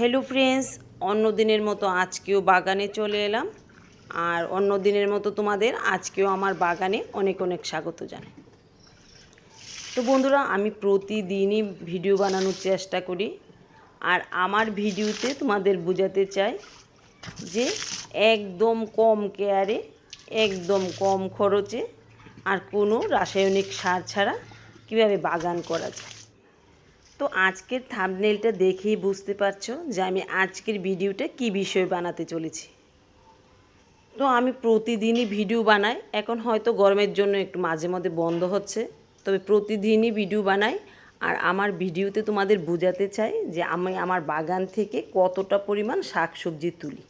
Hello friends অন্য দিনের মতো আজকেও বাগানে চলে এলাম। আর অন্য দিনের মতো তোমাদের আজকেও আমার বাগানে অনেক অনেক স্বাগত জানাই। তো বন্ধুরা, আমি প্রতিদিনই ভিডিও বানানোর চেষ্টা করি। আর আমার ভিডিওতে তোমাদের বোঝাতে চাই যে একদম কম কেয়ারে, একদম কম খরচে আর কোনো রাসায়নিক সার ছাড়া কীভাবে বাগান করা যায়। তো আজকের থাম্বনেলটা দেখেই বুঝতে পারছ যে আমি আজকের ভিডিওটা কি বিষয়ে বানাতে চলেছি। তো আমি প্রতিদিনই ভিডিও বানাই, এখন হয়তো গরমের জন্য একটু মাঝে মধ্যে বন্ধ হচ্ছে, তবে প্রতিদিনই ভিডিও বানাই, আর আমার ভিডিওতে তোমাদের বোঝাতে চাই যে আমি আমার বাগান থেকে কতটা পরিমাণ শাকসবজি তুলি।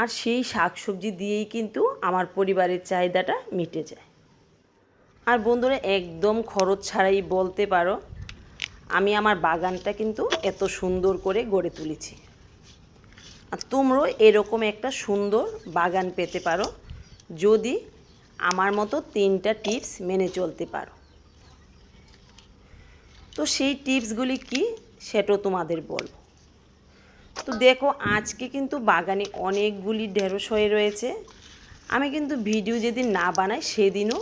আর সেই শাকসবজি দিয়েই কিন্তু আমার পরিবারের চাহিদাটা মিটে যায়। আর বন্ধুরা, একদম খরচ ছাড়াই বলতে পারো আমি আমার বাগানটা কিন্তু এত সুন্দর করে গড়ে তুলেছি। আর তোমরাও এরকম একটা সুন্দর বাগান পেতে পারো, যদি আমার মতো তিনটা টিপস মেনে চলতে পারো। তো সেই টিপসগুলি কি সেটাও তোমাদের বলব। তো দেখো, আজকে কিন্তু বাগানে অনেকগুলি ঢেঁড়স হয়ে রয়েছে। আমি কিন্তু ভিডিও যেদিন না বানাই, সেদিনও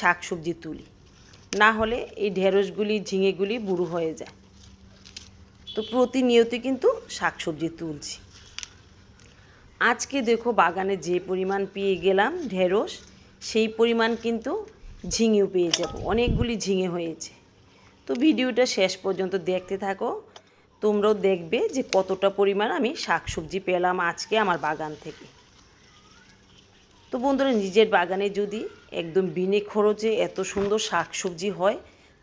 শাকসবজি তুলি। না হলে এই ঢেঁড়সগুলি, ঝিঙেগুলি বুড়ো হয়ে যায়। তো প্রতিনিয়ত কিন্তু শাকসবজি তুলছি। আজকে দেখো বাগানে যে পরিমাণ পেয়ে গেলাম ঢেঁড়স, সেই পরিমাণ কিন্তু ঝিঙেও পেয়ে যাব। অনেকগুলি ঝিঙে হয়েছে। তো ভিডিওটা শেষ পর্যন্ত দেখতে থাকো। তোমরাও দেখবে যে কতটা পরিমাণ আমি শাকসবজি পেলাম আজকে আমার বাগান থেকে। তো বন্ধুরা, নিজের বাগানে যদি একদম বিনে খরচে এত সুন্দর শাকসবজি হয়,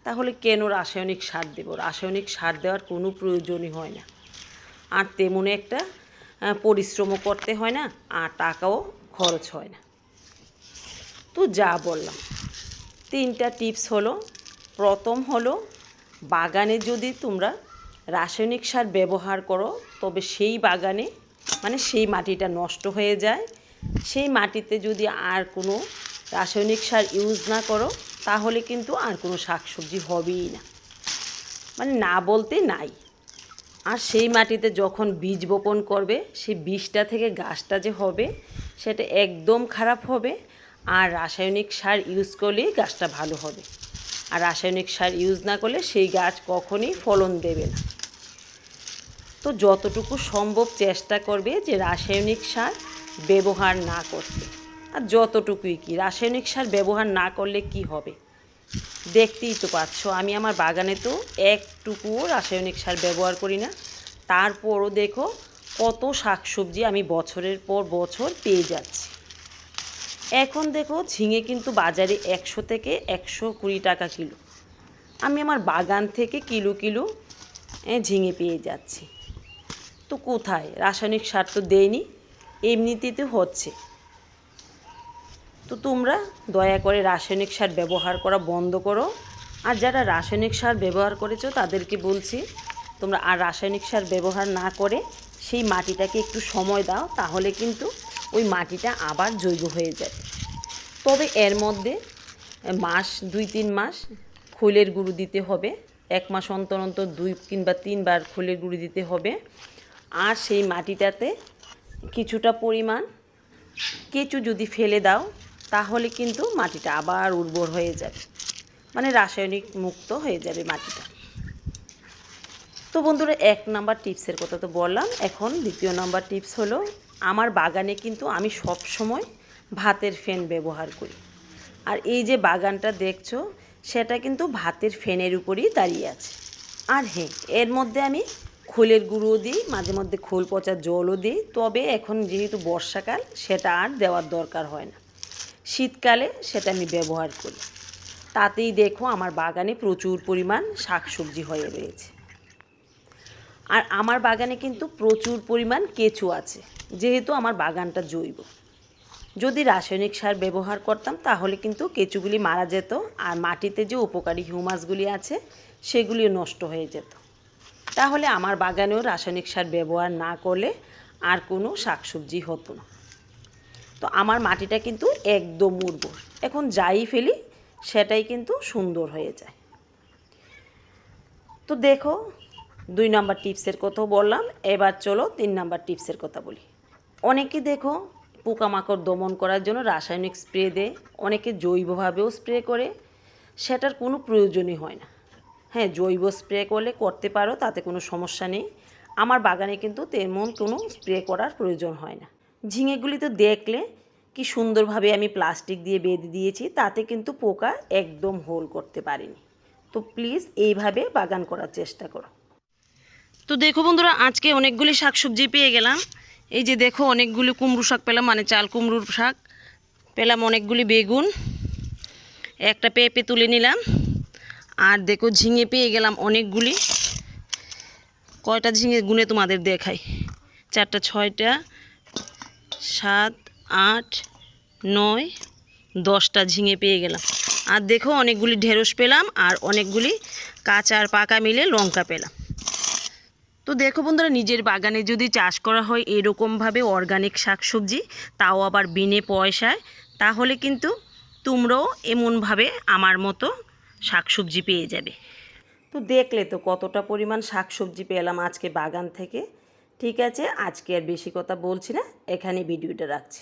তাহলে কেন রাসায়নিক সার দেব? রাসায়নিক সার দেওয়ার কোনো প্রয়োজনই হয় না। আর তেমন একটা পরিশ্রমও করতে হয় না, আর টাকাও খরচ হয় না। তো যা বললাম, তিনটা টিপস হলো, প্রথম হলো, বাগানে যদি তোমরা রাসায়নিক সার ব্যবহার করো, তবে সেই বাগানে মানে সেই মাটিটা নষ্ট হয়ে যায় সেই মাটিতে যদি আর কোনো রাসায়নিক সার ইউজ না করো, তাহলে কিন্তু আর কোনো শাকসবজি হবেই না। মানে না বলতে নাই। আর সেই মাটিতে যখন বীজ বপন করবে, সেই বীজটা থেকে গাছটা যে হবে, সেটা একদম খারাপ হবে। আর রাসায়নিক সার ইউজ করলেই গাছটা ভালো হবে। আর রাসায়নিক সার ইউজ না করলে সেই গাছ কখনই ফলন দেবে না। তো যতটুকু সম্ভব চেষ্টা করবে যে রাসায়নিক সার ব্যবহার না করতে। আর যতটুকুই কি, রাসায়নিক সার ব্যবহার না করলে কি হবে? দেখতেই তো পাচ্ছ, আমি আমার বাগানে তো একটুকুও রাসায়নিক সার ব্যবহার করি না। তারপরও দেখো কত শাকসবজি আমি বছরের পর বছর পেয়ে যাচ্ছি। এখন দেখো ঝিঙে কিন্তু বাজারে একশো থেকে একশো কুড়ি টাকা কিলো। আমি আমার বাগান থেকে কিলো কিলো ঝিঙে পেয়ে যাচ্ছি। তো কোথায়? রাসায়নিক সার তো দেয়নি এমনিতেই তো হচ্ছে। তো তোমরা দয়া করে রাসায়নিক সার ব্যবহার করা বন্ধ করো। আর যারা রাসায়নিক সার ব্যবহার করেছ তাদেরকে বলছি, তোমরা আর রাসায়নিক সার ব্যবহার না করে সেই মাটিটাকে একটু সময় দাও, তাহলে কিন্তু ওই মাটিটা আবার জৈব হয়ে যাবে। তবে এর মধ্যে মাস, দুই তিন মাস খোলের গুঁড়ো দিতে হবে। এক মাস অন্তর অন্তর দুই কিংবা তিনবার খোলের গুঁড়ো দিতে হবে। আর সেই মাটিটাতে কিছুটা পরিমাণ কেঁচু যদি ফেলে দাও, তাহলে কিন্তু মাটিটা আবার উর্বর হয়ে যাবে। মানে রাসায়নিক মুক্ত হয়ে যাবে মাটিটা। তো বন্ধুরা, এক নাম্বার টিপসের কথা তো বললাম। এখন দ্বিতীয় নাম্বার টিপস হলো, আমার বাগানে কিন্তু আমি সব সময় ভাতের ফ্যান ব্যবহার করি। আর এই যে বাগানটা দেখছ, সেটা কিন্তু ভাতের ফ্যানের উপরই দাঁড়িয়ে আছে। আর হ্যাঁ এর মধ্যে আমি খোলের গুঁড়ো দিই, মাঝে মধ্যে খোল পচা জলও দিই। তবে এখন যেহেতু বর্ষাকাল, সেটা আর দেওয়ার দরকার হয় না। শীতকালে সেটা আমি ব্যবহার করি। তাতেই দেখো আমার বাগানে প্রচুর পরিমাণ শাকসবজি হয়ে রয়েছে। আর আমার বাগানে কিন্তু প্রচুর পরিমাণ কেঁচু আছে, যেহেতু আমার বাগানটা জৈব। যদি রাসায়নিক সার ব্যবহার করতাম, তাহলে কিন্তু কেঁচুগুলি মারা যেত আর মাটিতে যে উপকারী হিউমাসগুলি আছে, সেগুলিও নষ্ট হয়ে যেত। তাহলে আমার বাগানেও রাসায়নিক সার ব্যবহার না করলে আর কোনো শাকসবজি হতো না। তো আমার মাটিটা কিন্তু একদম উর্বর। এখন যাই ফেলি, সেটাই কিন্তু সুন্দর হয়ে যায়। তো দেখো, দুই নাম্বার টিপসের কথাও বললাম, এবার চলো তিন নাম্বার টিপসের কথা বলি। অনেকে দেখো, পোকামাকড় দমন করার জন্য রাসায়নিক স্প্রে দেয়, অনেকে জৈবভাবেও স্প্রে করে, সেটার কোনো প্রয়োজনই হয় না। হ্যাঁ জৈব স্প্রে করলে করতে পারো, তাতে কোনো সমস্যা নেই। আমার বাগানে কিন্তু তেমন কোনো স্প্রে করার প্রয়োজন হয় না। ঝিঙেগুলি তো দেখলে কি সুন্দরভাবে আমি প্লাস্টিক দিয়ে বেঁধে দিয়েছি, তাতে কিন্তু পোকা একদম হোল করতে পারিনি। তো প্লিজ এইভাবে বাগান করার চেষ্টা করো। তো দেখো বন্ধুরা, আজকে অনেকগুলি শাকসবজি পেয়ে গেলাম। এই যে দেখো, অনেকগুলি কুমড়ো শাক পেলাম মানে চাল কুমড়োর শাক। পেলাম অনেকগুলি বেগুন। একটা পেঁপে তুলে নিলাম। আর দেখো ঝিঙে পেয়ে গেলাম অনেকগুলি। কয়টা ঝিঙে গুনে তোমাদের দেখাই। চারটা, ছয়টা, সাত, আট, নয়, দশটা ঝিঙে পেয়ে গেলাম। আর দেখো অনেকগুলি ঢেঁড়স পেলাম আর অনেকগুলি কাঁচা আর পাকা মিলে লঙ্কা পেলাম। তো দেখো বন্ধুরা, নিজের বাগানে যদি চাষ করা হয় এরকমভাবে অর্গানিক শাকসবজি, তাও আবার বিনে পয়সায়, তাহলে কিন্তু তোমরাও এমনভাবে আমার মতো শাকসবজি পেয়ে যাবে। তো দেখলে তো কতটা পরিমাণ শাকসবজি পেলাম আজকে বাগান থেকে। ঠিক আছে, আজকে আর বেশি কথা বলছি না এখানে ভিডিওটা রাখছি।